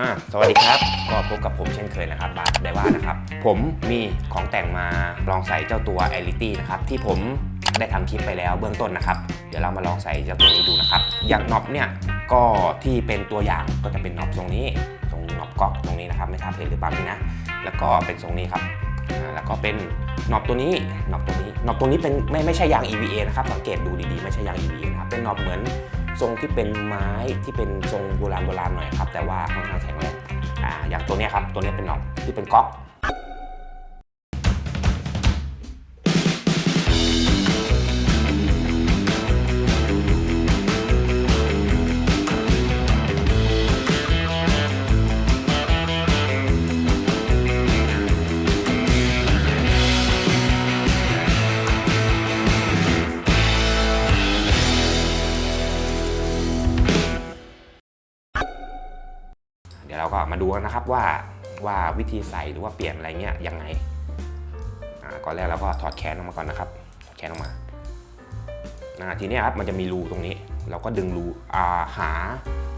อ่าสวัสดีครับ ก็พบกับผมเช่นเคยนะครับบาสไดว่านะครับ ผมมีของแต่งมาลองใส่เจ้าตัว a l i t y นะครับที่ผมได้ทำคลิปไปแล้วเบื้องต้นนะครับ เดี๋ยวเรามาลองใส่เจ้าตัวนี้ดูนะครับ อย่างน็อปเนี่ยก็ที่เป็นตัวอย่างก็จะเป็นน็อปทรงนี้ทรงน็อปก๊อกตรงนี้นะครับ ไม่ทราบเห็นหรือเปล่านี่นะ แล้วก็เป็นทรงนี้ครับแล้วก็เป็นน็อปตัวนี้น็อปตัวนี้น็อปตัวนี้เป็นไม่ไม่ใช่ยาง EVA นะครับสังเกตดูดีๆไม่ใช่ยาง EVA นะครับเป็นน็อปเหมือน ทรงที่เป็นไม้ที่เป็นทรงโบราณโบราณหน่อยครับแต่ว่าค่อนข้างแข็งแรงอ่าอย่างตัวเนี้ยครับตัวเนี้ยเป็นน็อกที่เป็นก๊อก ก็มาดูกันนะครับว่าว่าวิธีใส่หรือว่าเปลี่ยนอะไรเงี้ยยังไงอ่าก่อนแรกเราก็ถอดแขนออกมาก่อนนะครับถอดแขนออกมาอ่าทีนี้ครับมันจะมีรูตรงนี้ เราก็ดึงรูอ่าหา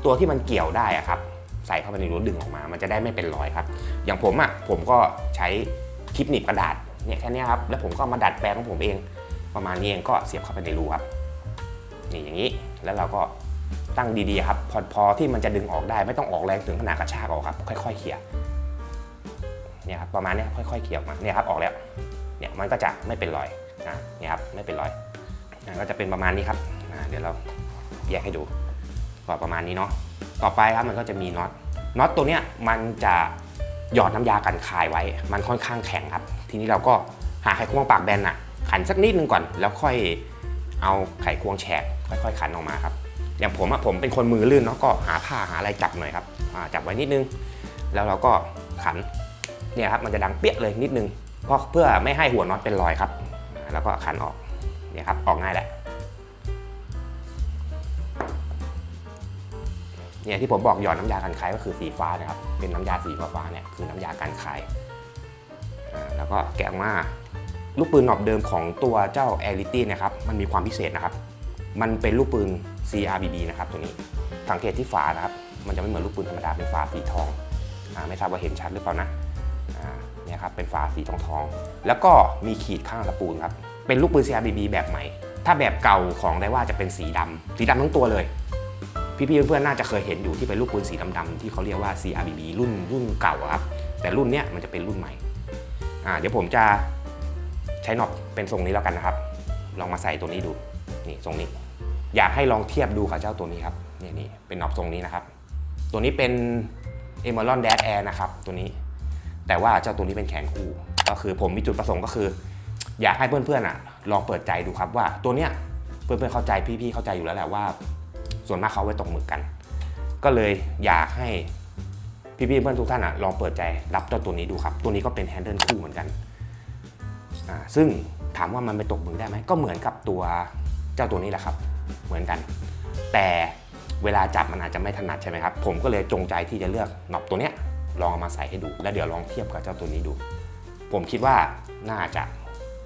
ตัวที่มันเกี่ยวได้อะครับใส่เข้าไปในรูดึงออกมา มันจะได้ไม่เป็นรอยครับ อย่างผมอะผมก็ใช้คลิปหนีบกระดาษเนี่ยแค่นี้ครับแล้วผมก็มาดัดแปลงของผมเอง ประมาณนี้เองก็เสียบเข้าไปในรูครับนี่อย่างนี้แล้วเราก็ ตั้งดีๆครับพอพอที่มันจะดึงออกได้ ไม่ต้องออกแรงถึงขนาดกระชากออกครับ ค่อยๆเขี่ยเนี่ยครับประมาณนี้ค่อยๆเขี่ยออกมาเนี่ยครับออกแล้วเนี่ยมันก็จะไม่เป็นรอยนะเนี่ยครับไม่เป็นรอยก็จะเป็นประมาณนี้ครับเดี๋ยวเราแยกให้ดูก็ประมาณนี้เนาะต่อไปครับมันก็จะมีน็อตน็อตตัวเนี้ยมันจะหยอดน้ำยากันคายไว้ มันค่อนข้างแข็งครับ ทีนี้เราก็หาไขควงปากแบนน่ะขันสักนิดนึงก่อน แล้วค่อยเอาไขควงแฉกค่อย ๆ ขันออกมาครับ อย่างผมอะผมเป็นคนมือลื่นเนาะก็หาผ้าหาอะไรจับหน่อยครับจับไว้นิดนึง แล้วเราก็ขันเนี่ยครับมันจะดังเปี้ยเลยนิดนึงเพราะเพื่อไม่ให้หัวน็อตเป็นรอยครับ แล้วก็ขันออกเนี่ยครับออกง่ายแหละเนี่ยที่ผมบอกหยอดน้ำยากันคายก็คือสีฟ้านะครับ เป็นน้ำยาสีฟ้าเนี่ยคือน้ำยากันคายอ่แล้วก็แกะออกมาลูกปืนหนอบเดิมของตัวเจ้า a l i t y นะครับ มันมีความพิเศษนะครับ มันเป็นลูกปืน CRBB นะครับตัวนี้ สังเกตที่ฝานะครับ มันจะไม่เหมือนลูกปืนธรรมดาเป็นฝาสีทองอาไม่ทราบว่าเห็นชัดหรือเปล่านะอ่าเนี่ยครับเป็นฝาสีทองทอง แล้วก็มีขีดข้างตะปูนครับ เป็นลูกปืน CRBB แบบใหม่ ถ้าแบบเก่าของได้ว่าจะเป็นสีดำสีดำทั้งตัวเลย พี่ๆเพื่อนๆน่าจะเคยเห็นอยู่ที่เป็นลูกปืนสีดำๆที่เขาเรียกว่า CRBB รุ่นรุ่นเก่าครับ แต่รุ่นเนี้ยมันจะเป็นรุ่นใหม่อ่าเดี๋ยวผมจะใช้น็อตเป็นทรงนี้แล้วกันนะครับ ลองมาใส่ตัวนี้ดู นี่ทรงนี้ อยากให้ลองเทียบดูกับเจ้าตัวนี้ครับนี่นี่เป็นน็อปทรงนี้นะครับ ตัวนี้เป็น e m e r a l d Dash Air นะครับตัวนี้ แต่ว่าเจ้าตัวนี้เป็นแขนคู่ ก็คือผมมีจุดประสงค์ก็คือ อยากให้เพื่อนๆอะ ลองเปิดใจดูครับว่าตัวเนี้ยเพื่อนๆเข้าใจพี่ๆเข้าใจอยู่แล้วแหละว่า ส่วนมากเขาไว้ตกหมึกกัน ก็เลยอยากให้พี่ๆเพื่อนทุกท่านอะลองเปิดใจรับเจ้าตัวนี้ดูครับ ตัวนี้ก็เป็นแฮนเดิลคู่เหมือนกันอ่าซึ่งถามว่ามันไปตกหมึกได้ไหมก็เหมือนกับตัว เจ้าตัวนี้แหละครับ เหมือนกัน แต่เวลาจับมันอาจจะไม่ถนัดใช่ไหมครับ ผมก็เลยจงใจที่จะเลือกหนอบตัวเนี้ยลองเอามาใส่ให้ดู แล้วเดี๋ยวลองเทียบกับเจ้าตัวนี้ดู ผมคิดว่าน่าจะ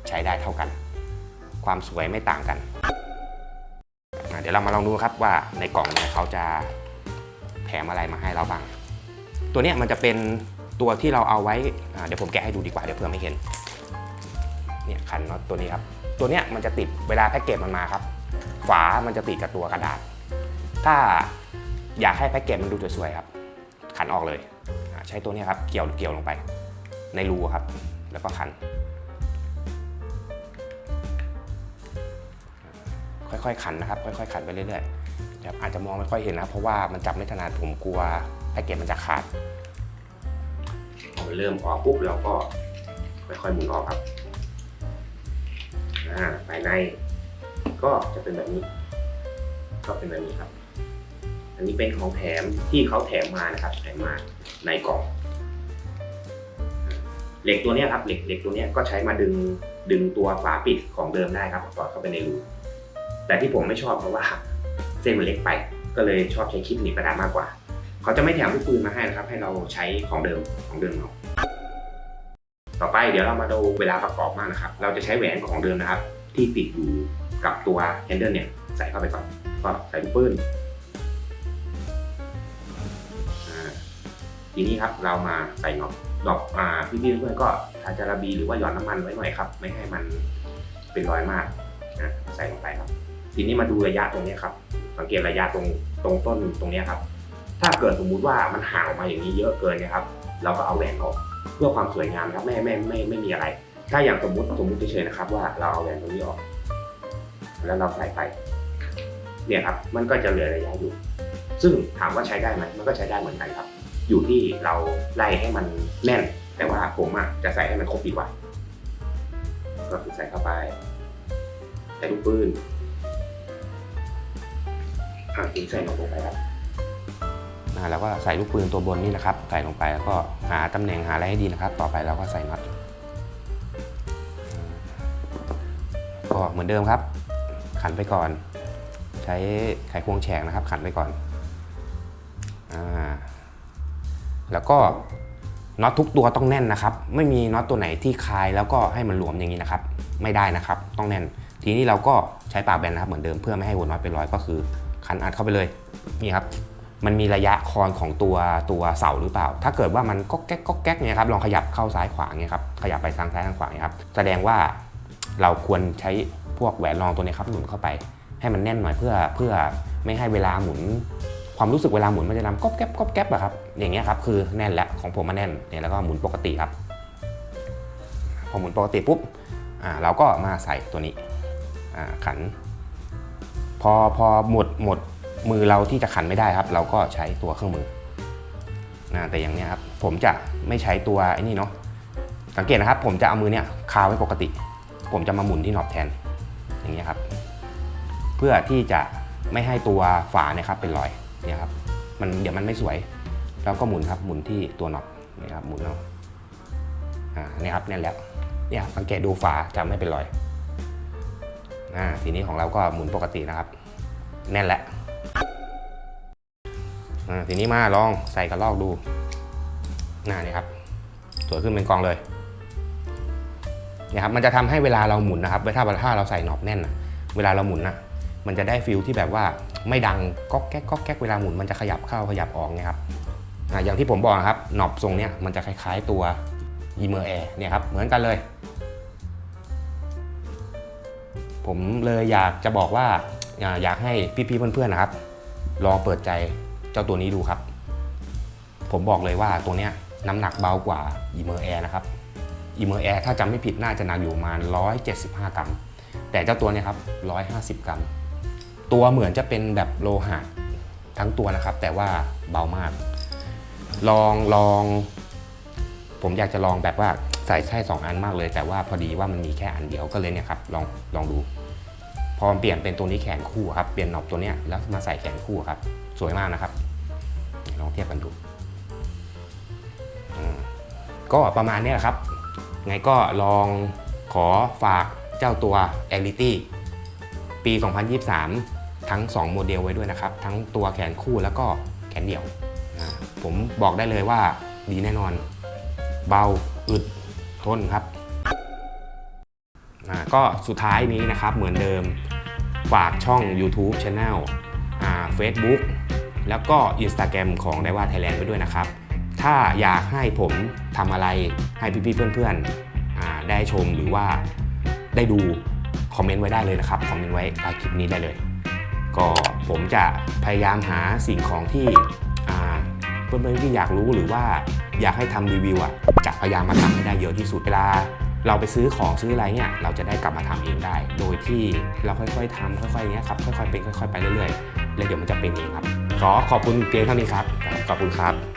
ใช้ได้เท่ากัน ความสวยไม่ต่างกัน เดี๋ยวเรามาลองดูครับว่าในกล่องเนี่ยเขาจะแถมอะไรมาให้เราบ้าง ตัวเนี้ยมันจะเป็นตัวที่เราเอาไว้ เดี๋ยวผมแกะให้ดูดีกว่าเดี๋ยวเพื่อนไม่เห็น เนี่ยขันน็อตตัวนี้ครับตัวเนี้ยมันจะติดเวลาแพ็กเกจมันมาครับ ฝามันจะติดกับตัวกระดาษ ถ้าอยากให้แพ็กเกจมันดูสวยๆครับ ขันออกเลยใช้ตัวนี้ครับเกี่ยวเกี่ยวลงไป ในรูครับ แล้วก็ขัน ค่อยๆขันนะครับ ค่อยๆขันไปเรื่อยๆครับอาจจะมองไม่ค่อยเห็นนะเพราะว่ามันจับไม่ถนัดผมกลัวแพ็กเกจมันจะขาดพอมันเริ่มออกปุ๊บเราก็ค่อยๆหมุนออกครับ อ่าภายใน ก็จะเป็นแบบนี้ ก็เป็นแบบนี้ครับ อันนี้เป็นของแถมที่เขาแถมมานะครับ แถมมาในกล่อง เหล็กตัวนี้ครับ เหล็กเหล็กตัวนี้ก็ใช้มาดึงดึงตัวฝาปิดของเดิมได้ครับสอดเข้าไปในรูแต่ที่ผมไม่ชอบเพราะว่าเส้นมันเล็กไป ก็เลยชอบใช้คลิปหนีบกระดาษมากกว่า เขาจะไม่แถมลูกปืนมาให้นะครับ ให้เราใช้ของเดิมของเดิมเอา ต่อไปเดี๋ยวเรามาดูเวลาประกอบมากนะครับ เราจะใช้แหวนของเดิมนะครับ ที่ติดอยู่กับตัวแฮนเดิลเนี่ยใส่เข้าไปก่อนก็ใส่ลูกปืนอ่าทีนี้ครับเรามาใส่หนอบดอกอ่าพี่ๆเพื่อนๆก็ทาจาระบีหรือว่าหยอดน้ำมันไว้หน่อยครับ ไม่ให้มันเป็นรอยมากนะใส่ลงไปครับ ทีนี้มาดูระยะตรงนี้ครับ สังเกตระยะตรงตรงต้นตรงนี้ครับ ถ้าเกิดสมมุติว่ามันห่างออกมาอย่างนี้เยอะเกินนะครับ เราก็เอาแหวนออก เพื่อความสวยงามครับไม่ไม่ไม่ไม่มีอะไร ถ้าอย่างสมมติสมมติเฉยๆนะครับ ว่าเราเอาแหวนตรงนี้ออก แล้วเราใส่ไป เนี่ยครับ มันก็จะเหลือระยะอยู่ ซึ่งถามว่าใช้ได้ไหมมันก็ใช้ได้เหมือนกันครับ อยู่ที่เราไล่ให้มันแน่น แต่ว่าผมอะจะใส่ให้มันครบดีกว่าก็คือใส่เข้าไปใส่ลูกปืนอ่าถึงใส่ลงไปครับ แล้วก็ใส่ลูกปืนตัวบนนี่นะครับ ใส่ลงไปแล้วก็หาตำแหน่งหาอะไรให้ดีนะครับ ต่อไปเราก็ใส่น็อตก็เหมือนเดิมครับ ขันไปก่อน ใช้ไขควงแฉกนะครับ ขันไปก่อนอ่าแล้วก็น็อตทุกตัวต้องแน่นนะครับ ไม่มีน็อตตัวไหนที่คลายแล้วก็ให้มันหลวมอย่างนี้นะครับ ไม่ได้นะครับ ต้องแน่น ทีนี้เราก็ใช้ปากแบนนะครับเหมือนเดิมเพื่อไม่ให้หัวน็อตเป็นรอยก็คือ ขันอัดเข้าไปเลยนี่ครับ มันมีระยะคอนของตัวตัวเสาหรือเปล่า ถ้าเกิดว่ามันก็แก๊กก็แก๊กเนี่ยครับลองขยับเข้าซ้ายขวาเนี่ยครับขยับไปทางซ้ายทางขวาเนี่ยครับแสดงว่าเราควรใช้พวกแหวนรองตัวนี้ครับหนุนเข้าไป ให้มันแน่นหน่อยเพื่อเพื่อไม่ให้เวลาหมุน ความรู้สึกเวลาหมุนมันจะทำก๊อบแก๊บก๊อบแก๊บอะครับอย่างเงี้ยครับคือแน่นแล้วของผมมันแน่นเนี่ยแล้วก็หมุนปกติครับพอหมุนปกติปุ๊บอ่าเราก็มาใส่ตัวนี้อ่าขัน พอพอหมดหมด มือเราที่จะขันไม่ได้ครับ เราก็ใช้ตัวเครื่องมือนะแต่อย่างนี้ครับผมจะไม่ใช้ตัวไอ้นี่เนาะสังเกตนะครับ ผมจะเอามือเนี้ยคาไว้ปกติ ผมจะมาหมุนที่หนอบแทนอย่างเงี้ครับ เพื่อที่จะไม่ให้ตัวฝาเนี่ยครับเป็นรอยเนี่ยครับมันเดี๋ยวมันไม่สวย แล้วก็หมุนครับหมุนที่ตัวน็อตนี่ครับหมุนเอาอ่าเนี่ยครับแน่นแล้วเนี่ยสังเกตดูฝาจะไม่เป็นรอยอ่าทีนี้ของเราก็หมุนปกตินะครับ แน่นแล้ว ทีนี้มาลองใส่กระลอกดูหน้านี่ครับสวยขึ้นเป็นกองเลยเนี่ยครับมันจะทำให้เวลาเราหมุนนะครับถ้าถ้าเราใส่หนอบแน่นนะเวลาเราหมุนนะมันจะได้ฟิลที่แบบว่าไม่ดังก๊อกแก๊กก๊อกแก๊กเวลาหมุนมันจะขยับเข้าขยับออกนี่ยครับอย่างที่ผมบอกนะครับหนอบทรงเนี้ยมันจะคล้ายๆตัวยีเมอร์แอร์เนี่ยครับเหมือนกันเลย ผมเลยอยากจะบอกว่าอยากให้พี่ๆเพื่อนๆนะครับลองเปิดใจ เจ้าตัวนี้ดูครับ ผมบอกเลยว่าตัวเนี้ยน้ำหนักเบากว่าอีเมอร์แอร์นะครับอีเมอร์แอร์ถ้าจำไม่ผิดน่าจะหนักอยู่ประมาณ 175 กรัม แต่เจ้าตัวนี้ครับ 150 กรัม ตัวเหมือนจะเป็นแบบโลหะทั้งตัวนะครับ แต่ว่าเบามาก ลองลอง ผมอยากจะลองแบบว่าใส่ไส้สองอันมากเลย แต่ว่าพอดีว่ามันมีแค่อันเดียวก็เลยเนี่ยครับลองลองดู พอเปลี่ยนเป็นตัวนี้แขนคู่ครับเปลี่ยนหนอบตัวเนี้ยแล้วมาใส่แขนคู่ครับ สวยมากนะครับ ลองเทียบกันดูก็ประมาณนี้แหละครับไงก็ลองขอฝากเจ้าตัว a l i t y ปี 2023 ทั้ง 2 โมเดลไว้ด้วยนะครับ ทั้งตัวแขนคู่แล้วก็แขนเดี่ยว ผมบอกได้เลยว่าดีแน่นอน เบา อึด ทนครับ ก็สุดท้ายนี้นะครับเหมือนเดิมฝากช่อง YouTube Channel อ่า Facebook แล้วก็ Instagram ของ d a i w a Thailand ไว้ด้วยนะครับ ถ้าอยากให้ผมทำอะไรให้พี่ๆเพื่อนๆได้ชมหรือว่าได้ดูคอมเมนต์ไว้ได้เลยนะครับคอมเมนต์ไว้ใต้คลิปนี้ได้เลย ก็ผมจะพยายามหาสิ่งของที่เพื่อนๆที่อยากรู้หรือว่าอยากให้ทำรีวิวอะจะพยายามมาทำให้ได้เยอะที่สุดเวลา เราไปซื้อของซื้ออะไรเนี่ยเราจะได้กลับมาทำเองได้ โดยที่เราค่อยๆทำค่อยๆอย่างเงี้ยครับค่อยๆเป็นค่อย ๆ ไปเรื่อยๆแล้วเดี๋ยวมันจะเป็นเองครับขอขอบคุณเพียงเท่านี้ครับ ขอบคุณครับ